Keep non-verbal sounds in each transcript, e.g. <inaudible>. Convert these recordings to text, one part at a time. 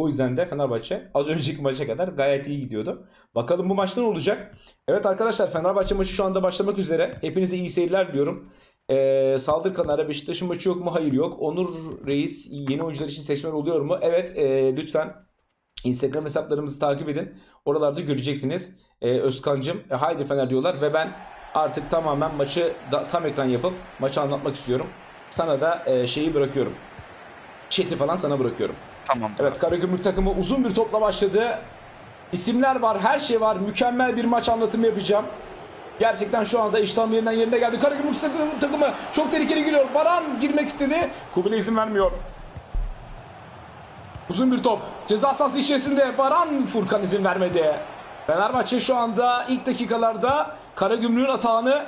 O yüzden de Fenerbahçe az önceki maça kadar gayet iyi gidiyordu. Bakalım bu maçta ne olacak? Evet arkadaşlar Fenerbahçe maçı şu anda başlamak üzere. Hepinize iyi seyirler diliyorum. Ee, saldır kanara Beşiktaş'ın maçı yok mu? Hayır yok. Onur Reis yeni oyuncular için seçmen oluyor mu? Evet e, lütfen Instagram hesaplarımızı takip edin. Oralarda göreceksiniz. Ee, Özkan'cım e, haydi Fener diyorlar ve ben artık tamamen maçı da, tam ekran yapıp maçı anlatmak istiyorum. Sana da e, şeyi bırakıyorum. Chat'i falan sana bırakıyorum. Tamam. Evet Karagümrük takımı uzun bir topla başladı. İsimler var, her şey var. Mükemmel bir maç anlatımı yapacağım. Gerçekten şu anda iştahım yerinden yerine geldi. Karagümrük takımı, takımı çok tehlikeli giriyor. Baran girmek istedi. Kubilay izin vermiyor. Uzun bir top. Ceza sahası içerisinde Baran Furkan izin vermedi. Fenerbahçe şu anda ilk dakikalarda Karagümrük'ün atağını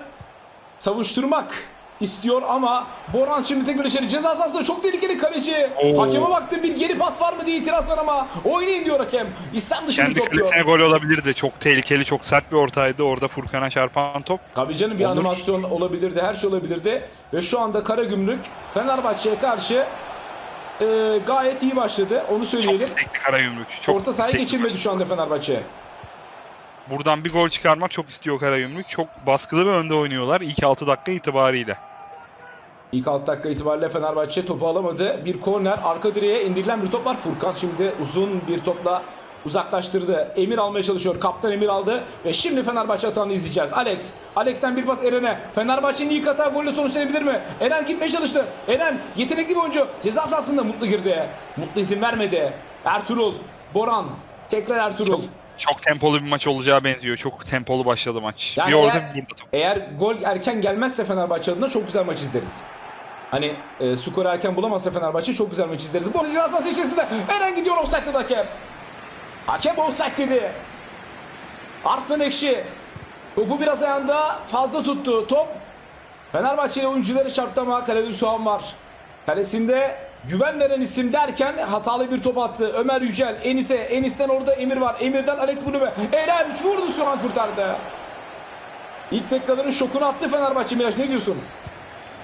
savuşturmak istiyor ama Boran şimdi tekrar içeri ceza sahasında çok tehlikeli kaleci. Oo. Hakeme baktım bir geri pas var mı diye itiraz var ama oynayın diyor hakem. İslam dışı bir Kendi top diyor. kalesine gol olabilirdi. Çok tehlikeli, çok sert bir ortaydı. Orada Furkan'a çarpan top. Tabii canım bir Olur. animasyon olabilirdi, her şey olabilirdi. Ve şu anda Karagümrük Fenerbahçe'ye karşı e, gayet iyi başladı. Onu Çok söyleyelim. istekli Karagümrük. Çok Orta sahaya geçirmedi şu anda Fenerbahçe. Buradan bir gol çıkarmak çok istiyor Karagümrük. Çok baskılı ve önde oynuyorlar ilk 6 dakika itibariyle. İlk 6 dakika itibariyle Fenerbahçe topu alamadı. Bir korner arka direğe indirilen bir top var. Furkan şimdi uzun bir topla uzaklaştırdı. Emir almaya çalışıyor. Kaptan Emir aldı ve şimdi Fenerbahçe atağını izleyeceğiz. Alex. Alex'ten bir pas Eren'e. Fenerbahçe'nin ilk hata golle sonuçlanabilir mi? Eren gitmeye çalıştı. Eren yetenekli bir oyuncu. Ceza sahasında Mutlu girdi. Mutlu izin vermedi. Ertuğrul. Boran. Tekrar Ertuğrul. Çok, çok tempolu bir maç olacağı benziyor. Çok tempolu başladı maç. Yani bir orada eğer- bir burada top. Eğer gol erken gelmezse Fenerbahçe adına çok güzel maç izleriz. Hani e, skoru erken bulamazsa Fenerbahçe çok güzel maç izleriz. Bu arada sahası içerisinde Eren gidiyor offside dedi hakem. Hakem offside dedi. Arslan Ekşi. Topu biraz ayağında fazla tuttu. Top Fenerbahçe'nin oyuncuları çarptı ama kalede Hüsam var. Kalesinde güven veren isim derken hatalı bir top attı. Ömer Yücel, Enis'e, Enis'ten orada Emir var. Emir'den Alex Bulume. Eren vurdu şu an kurtardı. İlk dakikaların şokunu attı Fenerbahçe Miraç ne diyorsun?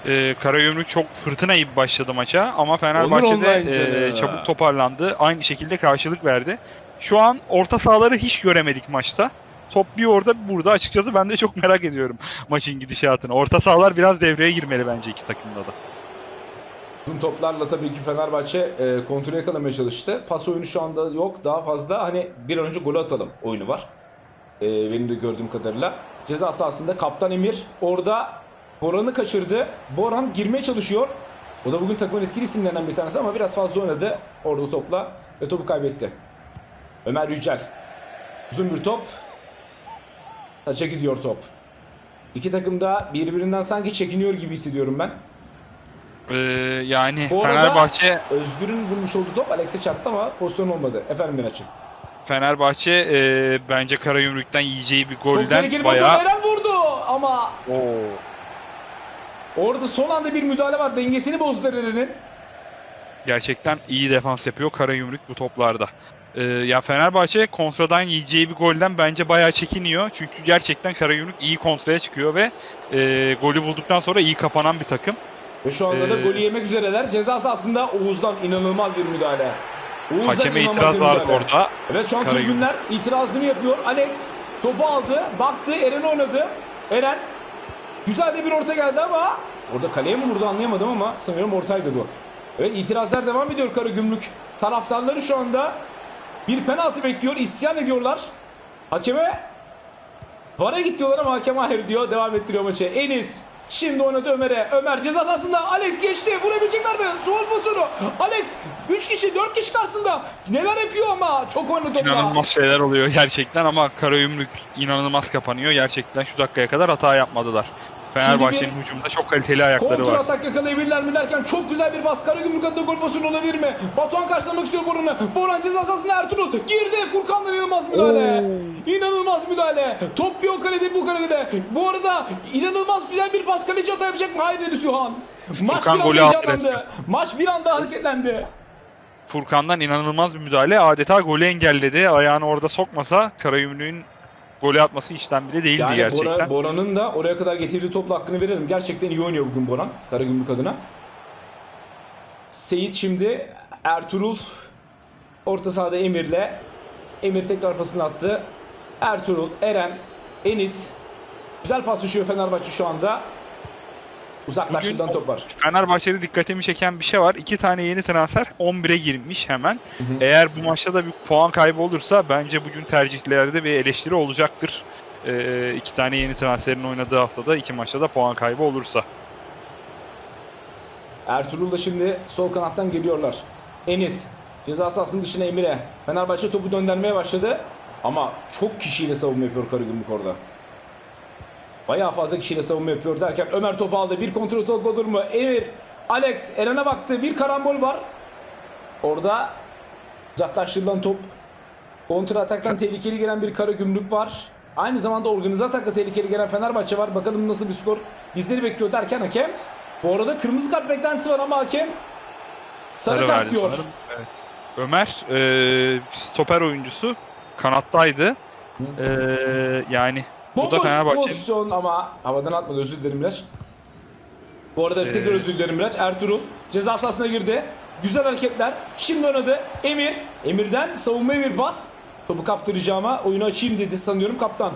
Ee, Karagümrük çok fırtına gibi başladı maça ama Olur Fenerbahçe online de canım. e, çabuk toparlandı. Aynı şekilde karşılık verdi. Şu an orta sahaları hiç göremedik maçta. Top bir orada bir burada. Açıkçası ben de çok merak ediyorum <laughs> maçın gidişatını. Orta sahalar biraz devreye girmeli bence iki takımda da. Uzun toplarla tabii ki Fenerbahçe e, kontrolü yakalamaya çalıştı. Pas oyunu şu anda yok. Daha fazla hani bir an önce golü atalım oyunu var. E, benim de gördüğüm kadarıyla. Ceza sahasında Kaptan Emir orada Boran'ı kaçırdı. Boran girmeye çalışıyor. O da bugün takımın etkili isimlerinden bir tanesi ama biraz fazla oynadı orada topla ve topu kaybetti. Ömer Yücel. Uzun bir top. Taça gidiyor top. İki takım da birbirinden sanki çekiniyor gibi hissediyorum ben. Ee, yani Bu arada- Fenerbahçe Özgür'ün vurmuş olduğu top Alex'e çarptı ama pozisyon olmadı. Efendim Miraç'ım. Fenerbahçe e, bence Karagümrük'ten yiyeceği bir Çok golden tehlikeli pozisyon bayağı Eren vurdu ama Oo. orada son anda bir müdahale var. Dengesini bozdu Eren'in. gerçekten iyi defans yapıyor Karagümrük bu toplarda. Ee, ya Fenerbahçe kontradan yiyeceği bir golden bence bayağı çekiniyor. Çünkü gerçekten Karagümrük iyi kontraya çıkıyor ve e, golü bulduktan sonra iyi kapanan bir takım. Ve şu anda da Ee, golü yemek üzereler. Ceza sahasında Oğuz'dan inanılmaz bir müdahale. Oğuz'dan Hakeme inanılmaz itiraz bir vardı müdahale. orada. Evet şu an Karagümrük. tribünler itirazını yapıyor. Alex topu aldı, baktı, Eren oynadı. Eren güzel de bir orta geldi ama orada kaleye mi vurdu anlayamadım ama sanıyorum ortaydı bu. Evet itirazlar devam ediyor Karagümrük. Taraftarları şu anda bir penaltı bekliyor, isyan ediyorlar. Hakeme VAR'a git diyorlar ama hakem hayır diyor. Devam ettiriyor maçı. Enis Şimdi oynadı Ömer'e. Ömer ceza sahasında. Alex geçti. Vurabilecekler mi? Zor pozisyonu. Alex 3 kişi 4 kişi karşısında. Neler yapıyor ama. Çok oynadı topla. İnanılmaz şeyler oluyor gerçekten ama Karagümrük inanılmaz kapanıyor. Gerçekten şu dakikaya kadar hata yapmadılar. Fenerbahçe'nin hücumda çok kaliteli ayakları Kontrol var. atak yakalayabilirler mi derken çok güzel bir bas. Karagümrük adına gol pozisyonu olabilir mi? Batuhan karşılamak istiyor Boran'ı. Boran ceza sahasında Ertuğrul. Girdi. Furkan'dan inanılmaz müdahale. İnanılmaz müdahale. Top bir o kalede bu kalede. Bu arada inanılmaz güzel bir bas. Kaleci hata yapacak mı? Haydi dedi Sühan. Maç Furkan bir golü anda heyecanlandı. Maç bir anda hareketlendi. Furkan'dan inanılmaz bir müdahale. Adeta golü engelledi. Ayağını orada sokmasa Karagümrük'ün golü atması işten bile değildi Yani gerçekten. Bora, Bora'nın da oraya kadar getirdiği topla hakkını verelim. Gerçekten iyi oynuyor bugün Boran. Karagümrük adına. Seyit şimdi Ertuğrul Orta sahada Emir'le. Emir tekrar pasını attı. Ertuğrul, Eren, Enis. Güzel pas düşüyor Fenerbahçe şu anda. Uzaklaştırılan Bugün- top var. Fenerbahçe'de dikkatimi çeken bir şey var. İki tane yeni transfer 11'e girmiş hemen. Hı hı. Eğer bu maçta da bir puan kaybı olursa bence bugün tercihlerde bir eleştiri olacaktır. Ee, iki tane yeni transferin oynadığı haftada iki maçta da puan kaybı olursa. Ertuğrul da şimdi sol kanattan geliyorlar. Enis ceza sahasının dışına Emir'e. Fenerbahçe topu döndürmeye başladı. Ama çok kişiyle savunma yapıyor Karagümrük orada. Bayağı fazla kişiyle savunma yapıyor derken Ömer topu aldı. Bir kontrol top olur mu? Emir, Alex, Eren'e baktı. Bir karambol var. Orada uzaklaştırılan top. Kontra ataktan tehlikeli gelen bir Karagümrük var. Aynı zamanda organize atakla tehlikeli gelen Fenerbahçe var. Bakalım nasıl bir skor bizleri bekliyor derken hakem. Bu arada kırmızı kart beklentisi var ama hakem sarı, kart verdi diyor. sanırım. Evet. Ömer e, stoper oyuncusu kanattaydı. E, yani bu da Fenerbahçe'nin pozisyon ama havadan atmadı özür dilerim Miraç. Bu arada tekrar Ee, özür dilerim Miraç. Ertuğrul ceza sahasına girdi. Güzel hareketler. Şimdi oynadı. Emir. Emir'den savunmaya bir pas. Topu kaptıracağıma oyunu açayım dedi sanıyorum kaptan.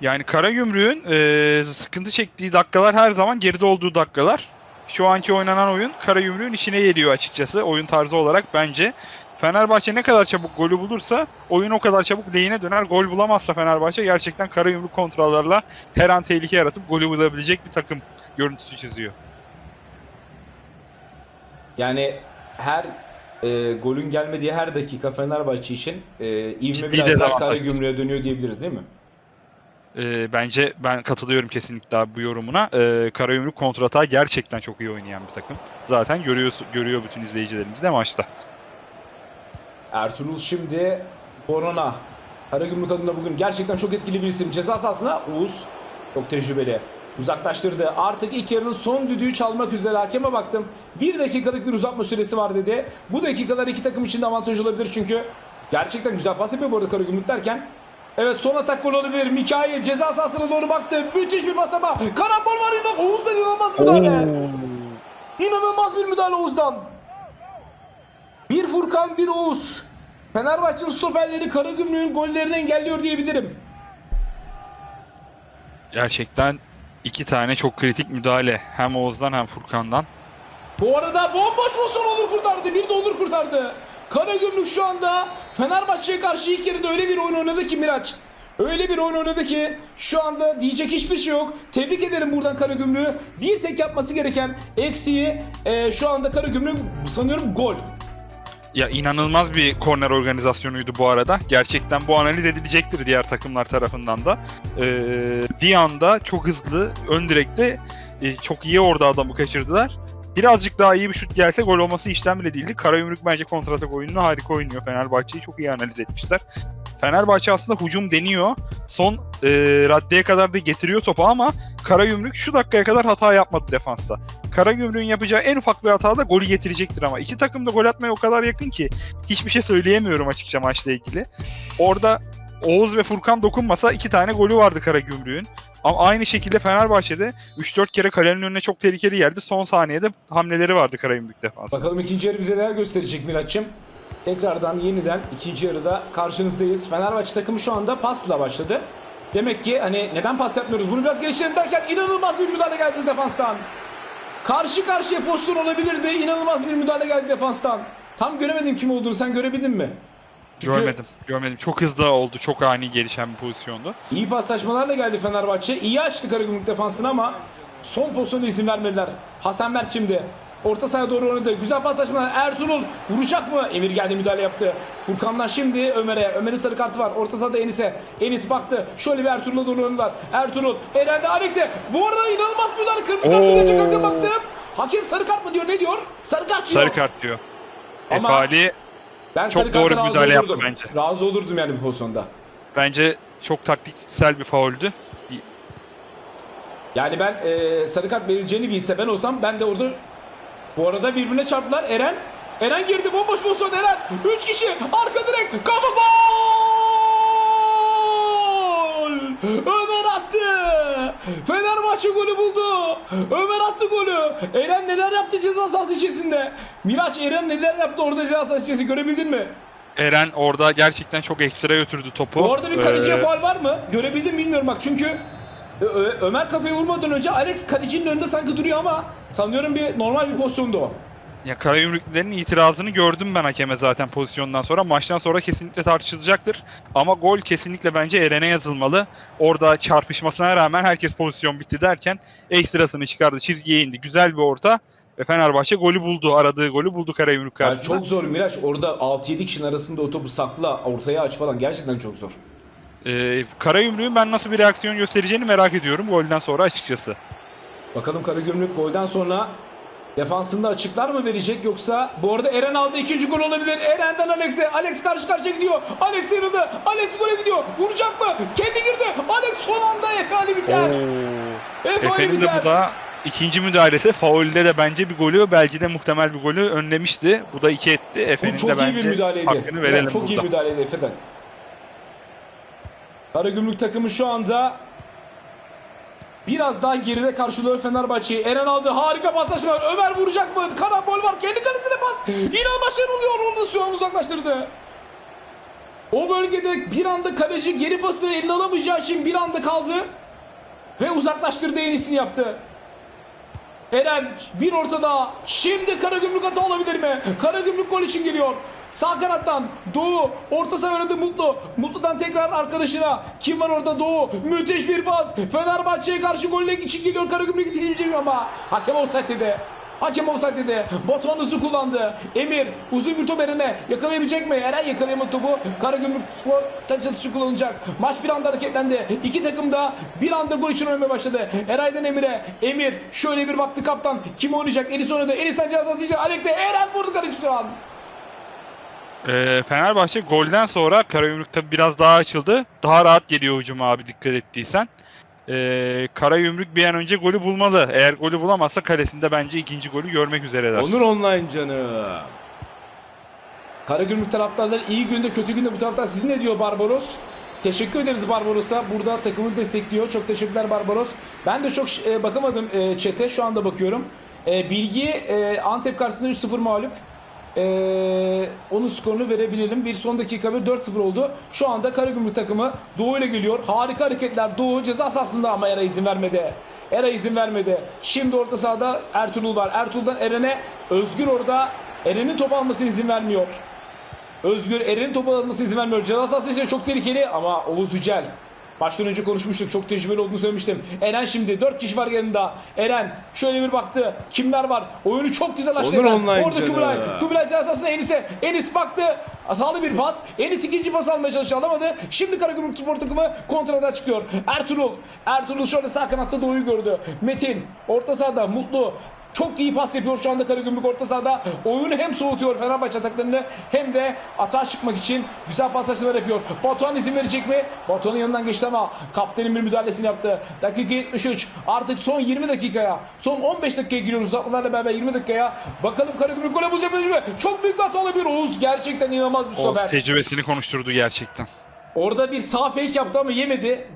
Yani Karagümrük'ün e, sıkıntı çektiği dakikalar her zaman geride olduğu dakikalar. Şu anki oynanan oyun Karagümrük'ün içine geliyor açıkçası oyun tarzı olarak bence. Fenerbahçe ne kadar çabuk golü bulursa oyun o kadar çabuk lehine döner. Gol bulamazsa Fenerbahçe gerçekten Karagümrük kontrollerle her an tehlike yaratıp golü bulabilecek bir takım görüntüsü çiziyor. Yani her e, golün gelmediği her dakika Fenerbahçe için e, ivme biraz daha dezavantaj. Karagümrük'e dönüyor diyebiliriz değil mi? E, bence ben katılıyorum kesinlikle abi bu yorumuna. E, Karagümrük kontratağı gerçekten çok iyi oynayan bir takım. Zaten görüyor, görüyor bütün izleyicilerimiz de maçta. Ertuğrul şimdi Borona. Karagümrük adına bugün gerçekten çok etkili bir isim. Ceza sahasına Uğuz çok tecrübeli. Uzaklaştırdı. Artık ilk yarının son düdüğü çalmak üzere hakeme baktım. Bir dakikalık bir uzatma süresi var dedi. Bu dakikalar iki takım için de avantaj olabilir çünkü gerçekten güzel pas yapıyor bu arada Karagümrük derken. Evet son atak gol olabilir. Mikail ceza sahasına doğru baktı. Müthiş bir pas ama karambol var. İnan- Oğuz'dan inanılmaz müdahale. İnanılmaz bir müdahale Oğuz'dan. Bir Furkan bir Oğuz. Fenerbahçe'nin stoperleri Karagümrük'ün gollerini engelliyor diyebilirim. Gerçekten iki tane çok kritik müdahale. Hem Oğuz'dan hem Furkan'dan. Bu arada bomboş pozisyon olur kurtardı. Bir de olur kurtardı. Karagümrük şu anda Fenerbahçe'ye karşı ilk yarıda öyle bir oyun oynadı ki Miraç. Öyle bir oyun oynadı ki şu anda diyecek hiçbir şey yok. Tebrik ederim buradan Karagümrük'ü. Bir tek yapması gereken eksiği e, şu anda Karagümrük sanıyorum gol. Ya inanılmaz bir korner organizasyonuydu bu arada. Gerçekten bu analiz edilecektir diğer takımlar tarafından da. Ee, bir anda çok hızlı ön direkte e, çok iyi orada adamı kaçırdılar. Birazcık daha iyi bir şut gelse gol olması işlem bile değildi. Karagümrük bence kontratak oyununu harika oynuyor. Fenerbahçe'yi çok iyi analiz etmişler. Fenerbahçe aslında hücum deniyor. Son e, raddeye kadar da getiriyor topu ama Karagümrük şu dakikaya kadar hata yapmadı defansta. Karagümrük'ün yapacağı en ufak bir hata da golü getirecektir ama iki takım da gol atmaya o kadar yakın ki hiçbir şey söyleyemiyorum açıkça maçla ilgili. Orada Oğuz ve Furkan dokunmasa iki tane golü vardı Karagümrük'ün. Ama aynı şekilde Fenerbahçe'de 3-4 kere kalenin önüne çok tehlikeli geldi. Son saniyede hamleleri vardı Karagümrük defansı. Bakalım ikinci yarı bize neler gösterecek Miraç'ım. Tekrardan yeniden ikinci yarıda karşınızdayız. Fenerbahçe takımı şu anda pasla başladı. Demek ki hani neden pas yapmıyoruz bunu biraz geliştirelim derken inanılmaz bir müdahale geldi defanstan. Karşı karşıya pozisyon olabilirdi. İnanılmaz bir müdahale geldi defanstan. Tam göremedim kim olduğunu sen görebildin mi? Çünkü Görmedim, görmedim. Çok hızlı oldu, çok ani gelişen bir pozisyondu. İyi paslaşmalarla geldi Fenerbahçe. İyi açtı Karagümrük defansını ama son pozisyona izin vermediler. Hasan Mert şimdi. Orta sahaya doğru oynadı. Güzel paslaşmalar. Ertuğrul vuracak mı? Emir geldi müdahale yaptı. Furkan'dan şimdi Ömer'e. Ömer'in sarı kartı var. Orta sahada Enis'e. Enis baktı. Şöyle bir Ertuğrul'a doğru oynadılar. Ertuğrul. Eren'de Alex'e. Bu arada inanılmaz müdahale. Kırmızı kart Oo. verecek hakem baktım. Hakem sarı kart mı diyor? Ne diyor? Sarı kart diyor. Sarı kart diyor. Ama- Efali Ben Çok doğru müdahale yaptı olurdum. bence. Razı olurdum yani bu pozisyonda. bence çok taktiksel bir fauldü. Yani ben e, sarı kart verileceğini bilse ben olsam ben de orada bu arada birbirine çarptılar. Eren Eren girdi bomboş pozisyon Eren. 3 kişi arka direk kafa gol. Ömer attı. Fenerbahçe golü buldu. Ömer attı golü. Eren neler yaptı ceza sahası içerisinde. Miraç Eren neler yaptı orada ceza sahası içerisinde görebildin mi? Eren orada gerçekten çok ekstra götürdü topu. Bu arada bir kaleciye Ee, faul var mı? Görebildin mi bilmiyorum bak çünkü Ö- Ömer kafayı vurmadan önce Alex kalecinin önünde sanki duruyor ama sanıyorum bir normal bir pozisyondu o. Ya Karayümrüklülerin itirazını gördüm ben hakeme zaten pozisyondan sonra. Maçtan sonra kesinlikle tartışılacaktır. Ama gol kesinlikle bence Eren'e yazılmalı. Orada çarpışmasına rağmen herkes pozisyon bitti derken ekstrasını çıkardı. Çizgiye indi. Güzel bir orta. Ve Fenerbahçe golü buldu. Aradığı golü buldu Karayümrük Yani karşısında. çok zor Miraç orada 6-7 kişinin arasında o topu sakla ortaya aç falan gerçekten çok zor. Ee, Karayümrük'ün ben nasıl bir reaksiyon göstereceğini merak ediyorum golden sonra açıkçası. Bakalım Karagümrük golden sonra defansında açıklar mı verecek yoksa bu arada Eren aldı ikinci gol olabilir. Eren'den Alex'e. Alex karşı karşıya gidiyor. Alex yanıldı. Alex gole gidiyor. Vuracak mı? Kendi girdi. Alex son anda Efe Ali biter. Efe Ali Efe'nin de biter. bu da ikinci müdahalesi. Faulde de bence bir golü belki de muhtemel bir golü önlemişti. Bu da iki etti. Efe'nin çok de iyi bence bir müdahaleydi. hakkını verelim Yani çok burada. iyi müdahaleydi Efe'den. Karagümrük takımı şu anda biraz daha geride karşılıyor Fenerbahçe'yi. Eren aldı. Harika paslaşma. Ömer vuracak mı? Karambol var. Kendi kalesine pas. İnanılmaz şeyler oluyor. Onu da şu an uzaklaştırdı. O bölgede bir anda kaleci geri pası eline alamayacağı için bir anda kaldı. Ve uzaklaştırdı en iyisini yaptı. Eren bir ortada. Şimdi Karagümrük hata olabilir mi? Karagümrük gol için geliyor. Sağ kanattan Doğu orta saha oynadı Mutlu. Mutlu'dan tekrar arkadaşına. Kim var orada Doğu? Müthiş bir pas. Fenerbahçe'ye karşı golle için geliyor Karagümrük ama hakem offside dedi. Hakem offside dedi. Batuhan hızı kullandı. Emir uzun bir top Eren'e yakalayabilecek mi? Eren yakalayamadı topu. Karagümrük Spor taç atışı kullanacak. Maç bir anda hareketlendi. İki takım da bir anda gol için oynamaya başladı. Eray'dan Emir'e. Emir şöyle bir baktı kaptan. Kim oynayacak? Enis oynadı. Enis'ten cezası için Alex'e. Eren vurdu kaleci şu an. Ee, Fenerbahçe golden sonra Karayümrük tabi biraz daha açıldı. Daha rahat geliyor hücuma abi dikkat ettiysen. Ee, Karayümrük bir an önce golü bulmalı. Eğer golü bulamazsa kalesinde bence ikinci golü görmek üzereler. Onur Online canı. Karagümrük taraftarları iyi günde kötü günde bu taraftar sizin ne diyor Barbaros? Teşekkür ederiz Barbaros'a. Burada takımı destekliyor. Çok teşekkürler Barbaros. Ben de çok e, bakamadım e, chat'e. Şu anda bakıyorum. E, bilgi e, Antep karşısında 3-0 mağlup. E, onun skorunu verebilirim. Bir son dakika bir 4-0 oldu. Şu anda Karagümrük takımı Doğu ile geliyor. Harika hareketler. Doğu ceza sahasında ama Era izin vermedi. Era izin vermedi. Şimdi orta sahada Ertuğrul var. Ertuğrul'dan Eren'e Özgür orada Eren'in top almasına izin vermiyor. Özgür Eren'in topu almasına izin vermiyor. Ceza sahası çok tehlikeli ama Oğuz Yücel. Baştan önce konuşmuştuk. Çok tecrübeli olduğunu söylemiştim. Eren şimdi 4 kişi var yanında. Eren şöyle bir baktı. Kimler var? Oyunu çok güzel açtı. Onur Eren. Orada. Kubilay. Kubilay ceza sahasına Enis'e. Enis baktı. Hatalı bir pas. Enis ikinci pas almaya çalıştı alamadı. Şimdi Karagümrük Spor takımı kontrada çıkıyor. Ertuğrul. Ertuğrul şöyle sağ kanatta Doğu'yu gördü. Metin. Orta sahada Mutlu. Çok iyi pas yapıyor şu anda Karagümrük orta sahada. Oyunu hem soğutuyor Fenerbahçe ataklarını hem de atağa çıkmak için güzel paslaşmalar yapıyor. Batuhan izin verecek mi? Batuhan'ın yanından geçti ama kaptanın bir müdahalesini yaptı. Dakika 73. Artık son 20 dakikaya, son 15 dakikaya giriyoruz. Uzatmalarla beraber 20 dakikaya. Bakalım Karagümrük gol bulacak mı? Çok büyük bir hata olabilir. Oğuz gerçekten inanılmaz bir Oğuz stoper. tecrübesini konuşturdu gerçekten. Orada bir sağ fake yaptı ama yemedi.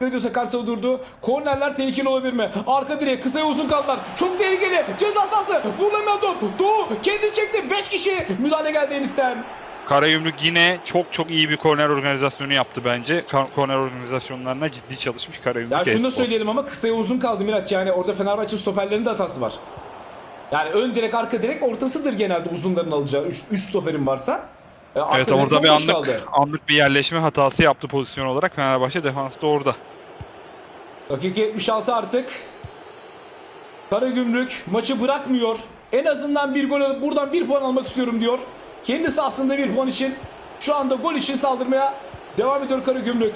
Ne diyorsa karşısına durdu. Kornerler tehlikeli olabilir mi? Arka direğe kısaya uzun kaldılar. Çok tehlikeli. Ceza sahası. Vurulamayan top. Doğu kendi çekti. 5 kişi müdahale geldi Enis'ten. Karayümrük yine çok çok iyi bir korner organizasyonu yaptı bence. Korner organizasyonlarına ciddi çalışmış Karayümrük. Ya şunu da söyleyelim ama kısaya uzun kaldı Miraç. Yani orada Fenerbahçe stoperlerinin de hatası var. Yani ön direk arka direk ortasıdır genelde uzunların alacağı. Üst, üst stoperin varsa. E, Evet orada bir anlık kaldı. anlık bir yerleşme hatası yaptı pozisyon olarak. Fenerbahçe defansı da orada. Dakika 76 artık. Karagümrük maçı bırakmıyor. En azından bir gol alıp buradan bir puan almak istiyorum diyor. Kendi sahasında bir puan için şu anda gol için saldırmaya devam ediyor Karagümrük.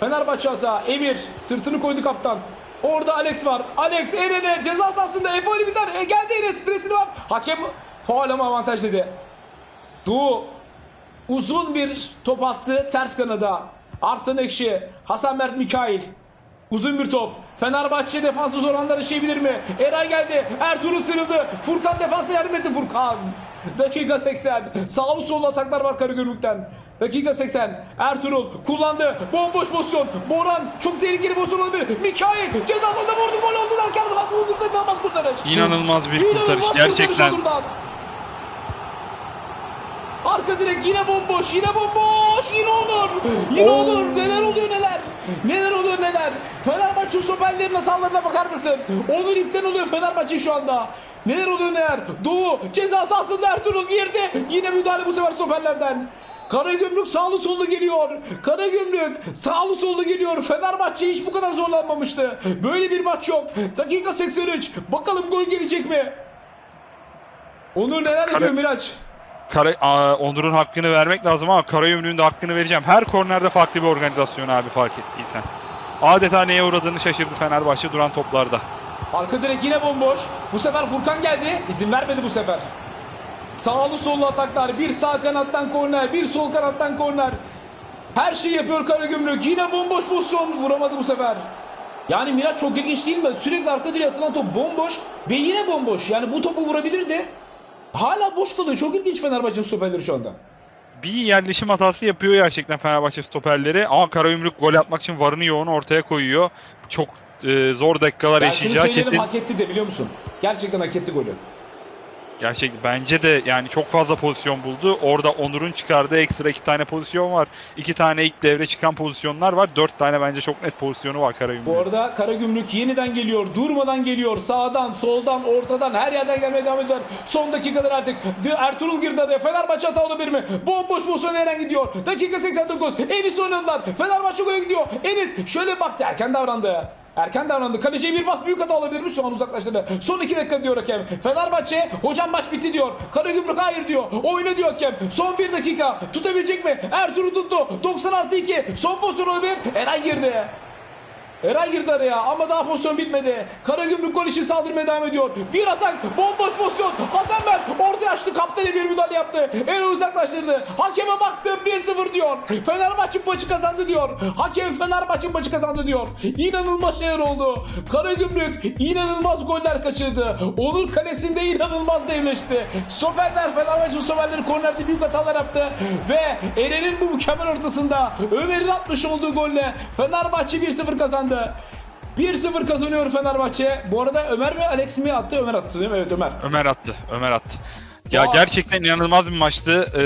Fenerbahçe hata. Emir sırtını koydu kaptan. Orada Alex var. Alex Eren'e ceza sahasında Efe Ali biter. E, geldi Enes presini var. Hakem faul ama avantaj dedi. Doğu uzun bir top attı ters kanada. Arslan Ekşi, Hasan Mert Mikail. Uzun bir top. Fenerbahçe defansı zor anlar yaşayabilir mi? Eray geldi. Ertuğrul sıyrıldı. Furkan defansa yardım etti Furkan. Dakika 80. Sağlı sollu ataklar var Karagümrük'ten. Dakika 80. Ertuğrul kullandı. Bomboş pozisyon. Boran çok tehlikeli pozisyon olabilir. Mikail ceza sahasında vurdu. Gol oldu derken vurdu. İnanılmaz kurtarış. İnanılmaz bir kurtarış kurtarış gerçekten. Onur'dan. Arka direk yine bomboş, yine bomboş, yine olur. Yine Oo. olur. Neler oluyor neler? Neler oluyor neler? Fenerbahçe stoperlerin hatalarına bakar mısın? Onur ipten oluyor Fenerbahçe şu anda. Neler oluyor neler? Doğu ceza sahasında Ertuğrul girdi. Yine müdahale bu sefer stoperlerden. Karagümrük sağlı sollu geliyor. Karagümrük sağlı sollu geliyor. Fenerbahçe hiç bu kadar zorlanmamıştı. Böyle bir maç yok. Dakika 83. Bakalım gol gelecek mi? Onur neler yapıyor Miraç? Kara, Onur'un hakkını vermek lazım ama Karayümrük'ün de hakkını vereceğim. Her kornerde farklı bir organizasyon abi fark ettiysen. Adeta neye uğradığını şaşırdı Fenerbahçe duran toplarda. Arka direk yine bomboş. Bu sefer Furkan geldi. İzin vermedi bu sefer. Sağlı sollu ataklar. Bir sağ kanattan korner, bir sol kanattan korner. Her şeyi yapıyor Karagümrük. Yine bomboş pozisyon. Vuramadı bu sefer. Yani Miraç çok ilginç değil mi? Sürekli arka direğe atılan top bomboş ve yine bomboş. Yani bu topu vurabilirdi. Hala boş kalıyor. Çok ilginç Fenerbahçe stoperleri şu anda. Bir yerleşim hatası yapıyor gerçekten Fenerbahçe stoperleri ama Karayümrük gol atmak için varını yoğunu ortaya koyuyor. Çok e, zor dakikalar Ben yaşayacağı kesin. hak etti de biliyor musun? Gerçekten hak etti golü. Gerçek bence de yani çok fazla pozisyon buldu. Orada Onur'un çıkardığı ekstra iki tane pozisyon var. İki tane ilk devre çıkan pozisyonlar var. Dört tane bence çok net pozisyonu var Karayümrük'ün. Bu arada Karagümrük yeniden geliyor. Durmadan geliyor. Sağdan, soldan, ortadan her yerden gelmeye devam ediyor. Son dakikalar artık. Ertuğrul girdi araya. Fenerbahçe hata olabilir mi? Bomboş pozisyon Eren gidiyor. Dakika 89. Enis oynadılar. Fenerbahçe gole gidiyor. Enis şöyle baktı. Erken davrandı. Erken davrandı. Kaleciye bir bas büyük hata olabilir mi? Şu an uzaklaştırdı. Son 2 dakika diyor hakem. Fenerbahçe hocam maç bitti diyor. Karagümrük hayır diyor. Oyna diyor hakem. Son 1 dakika. Tutabilecek mi? Ertuğrul tuttu. 90 artı 2. Son pozisyon olabilir. Eren girdi. Eray girdi araya ama daha pozisyon bitmedi. Karagümrük gol için saldırmaya devam ediyor. Bir atak, bomboş pozisyon. Hasan Ben ortaya açtı. Kaptanı bir müdahale yaptı. Eren uzaklaştırdı. Hakeme baktım 1-0 diyor. Fenerbahçe maçı kazandı diyor. Hakem Fenerbahçe maçı kazandı diyor. İnanılmaz şeyler oldu. Karagümrük inanılmaz goller kaçırdı. Onur kalesinde inanılmaz devleşti. Stoperler Fenerbahçe stoperleri kornerde büyük hatalar yaptı. Ve Eren'in bu mükemmel ortasında Ömer'in atmış olduğu golle Fenerbahçe 1-0 kazandı. 1-0 kazanıyor Fenerbahçe. Bu arada Ömer mi Alex mi attı? Ömer attı değil mi? Evet Ömer. Ömer attı. Ömer attı. Ya Aa. gerçekten inanılmaz bir maçtı. Ee,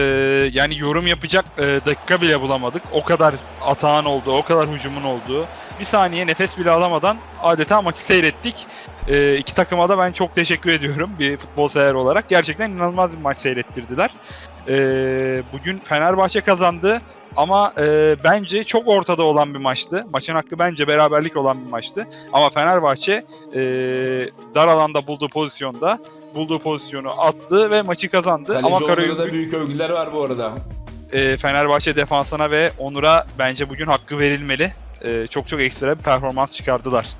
yani yorum yapacak e, dakika bile bulamadık. O kadar atağın olduğu, o kadar hücumun olduğu. Bir saniye nefes bile alamadan adeta maçı seyrettik. Ee, iki takıma da ben çok teşekkür ediyorum bir futbol sever olarak. Gerçekten inanılmaz bir maç seyrettirdiler. Ee, bugün Fenerbahçe kazandı. Ama e, bence çok ortada olan bir maçtı. Maçın hakkı bence beraberlik olan bir maçtı. Ama Fenerbahçe e, dar alanda bulduğu pozisyonda bulduğu pozisyonu attı ve maçı kazandı. Kaleci Ama Onur'a da Karagümrük büyük övgüler var bu arada. e, Fenerbahçe defansına ve Onur'a bence bugün hakkı verilmeli. E, çok çok ekstra bir performans çıkardılar.